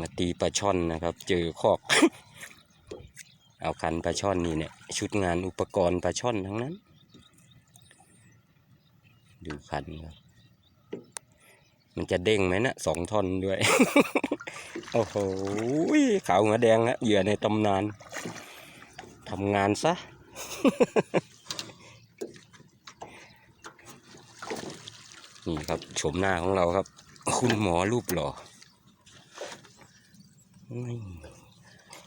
มาตีปลาช่อนนะครับ เจอคอก เอาคันปลาช่อนนี่เนี่ย ชุดงานอุปกรณ์ปลาช่อนทั้งนั้น ดูคันครับมันจะเด้งไหมนะสองท่อนด้วย โอ้โหขาวหัวแดงฮะเหยื่อในตำนานทำงานซะ นี่ครับโฉมหน้าของเราครับ คุณหมอรูปหล่อ นี่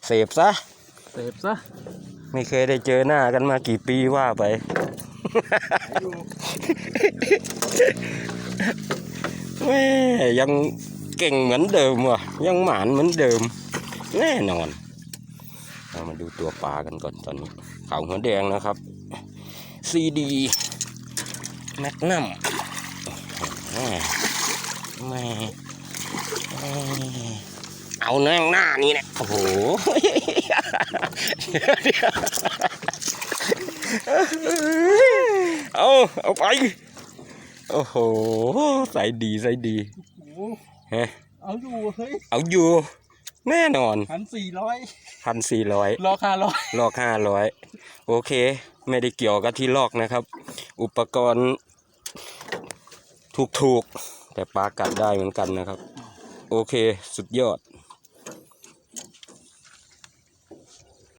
เสพซะ เสพซะ ไม่เคยได้เจอหน้ากันมากี่ปีว่าไป แม่ยังเก่งเหมือนเดิมว่ะ ยังหมานเหมือนเดิม แน่นอนเรามาดูตัวปลากันก่อนตอนนี้ขาวหัวแดงนะครับซีดีแมกนัมแม่แม่แม่ เอาแน่งหน้านี่เนี่ยโอ้โหเอาเอาไป โอ้โห ใส่ดีใส่ดีโอ้โหฮะเอาอยู่เฮ้ยเอาอยู่ แน่นอนพันสี่ร้อยพันสี่ร้อยรอคาร้อยลอกห้าร้อยโอเค ไม่ได้เกี่ยวกับที่ลอกนะครับ อุปกรณ์ ถูกๆ แต่ปลากัดได้เหมือนกันนะครับ โอเค สุดยอด